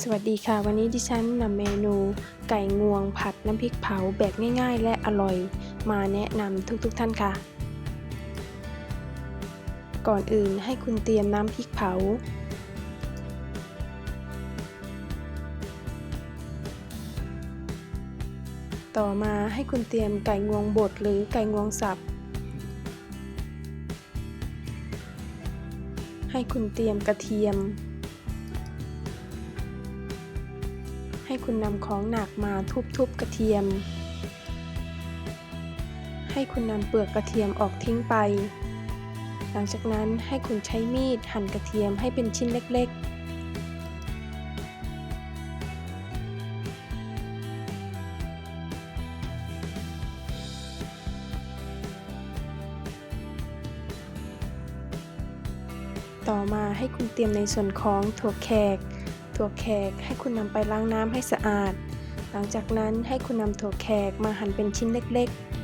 สวัสดีค่ะ วันนี้ดิฉันนำเมนูไก่งวงผัดน้ำพริกเผาแบบง่ายๆ และอร่อย มาแนะนำทุกๆท่านค่ะ ก่อนอื่นให้คุณเตรียมน้ำพริกเผา ต่อมาให้คุณเตรียมไก่งวงบดหรือไก่งวงสับ ให้คุณเตรียมกระเทียม ให้คุณนำของหนักมาทุบๆกระเทียม ให้คุณนำเปลือกกระเทียมออกทิ้งไป หลังจากนั้นให้คุณใช้มีดหั่นกระเทียมให้เป็นชิ้นเล็กๆต่อมาให้คุณเตรียมในส่วนของถั่วแขก ถั่วแขกให้คุณนำไปล้างน้ำให้สะอาด หลังจากนั้นให้คุณนำถั่วแขกมาหั่นเป็นชิ้นเล็กๆ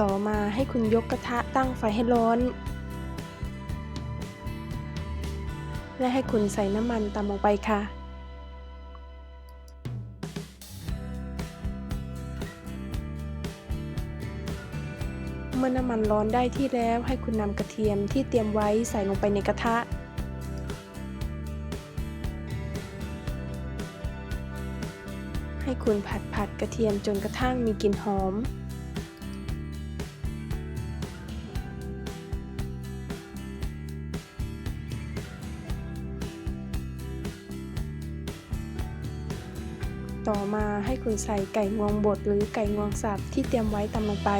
ต่อมาให้คุณยกกระทะตั้งไฟให้ร้อน และให้คุณใส่น้ำมันตามลงไปค่ะ เมื่อน้ำมันร้อนได้ที่แล้วให้คุณนำกระเทียมที่เตรียมไว้ใส่ลงไปในกระทะให้คุณผัดผัดกระเทียมจนกระทั่งมีกลิ่นหอม ต่อมาให้คุณใส่ไก่งวงบดหรือไก่งวงสับที่เตรียมไว้ตามลงไป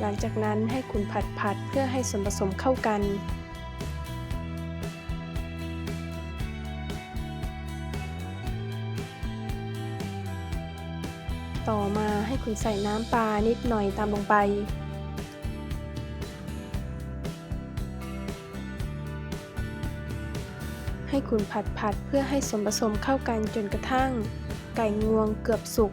หลังจากนั้นให้คุณผัดผัดเพื่อให้ส่วนผสมเข้ากัน ต่อมาให้คุณใส่น้ำปลานิดหน่อยตามลงไป ให้คุณผัดผัดเพื่อให้ส่วนผสมเข้ากันจนกระทั่ง ไก่งวงเกือบสุก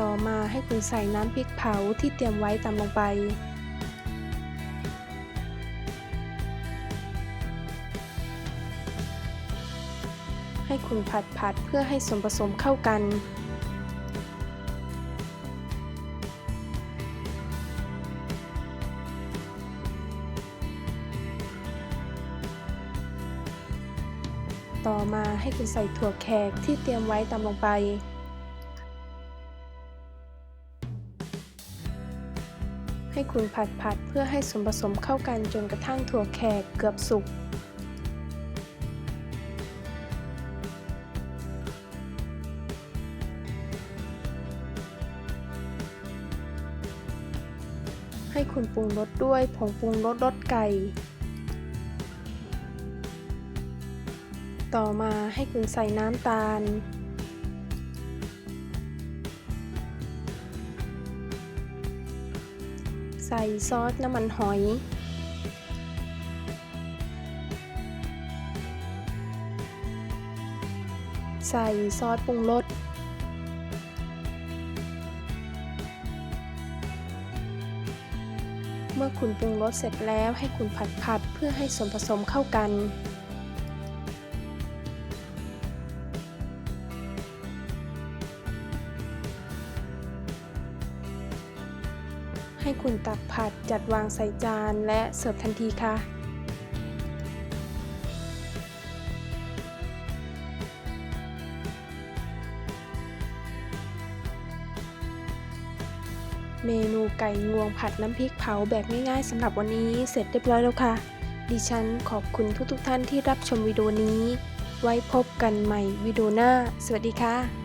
ต่อมาให้คุณใส่น้ำพริกเผาที่เตรียมไว้ตามลงไปให้คุณผัดผัดเพื่อให้ส่วนผสมเข้ากัน ต่อมาให้คุณใส่ถั่วแขกที่เตรียมไว้ตามลงไป ให้คุณผัดผัดเพื่อให้ส่วนผสมเข้ากันจนกระทั่งถั่วแขกเกือบสุกให้คุณปรุงรสด้วยผงปรุงรสรสไก่ ต่อมาให้คุณใส่น้ำตาล ใส่ซอสน้ำมันหอยใส่ซอสปรุงรส เมื่อคุณปรุงรสเสร็จแล้วให้คุณผัดผัดเพื่อให้ส่วนผสมเข้ากัน ให้คุณตักผัดจัดวางใส่จานและเสิร์ฟทันทีค่ะเมนูไก่งวงผัดน้ำพริกเผาแบบง่ายๆสำหรับวันนี้เสร็จเรียบร้อยแล้วค่ะ ดิฉันขอบคุณทุกๆท่านที่รับชมวิดีโอนี้ ไว้พบกันใหม่วิดีโอหน้า สวัสดีค่ะ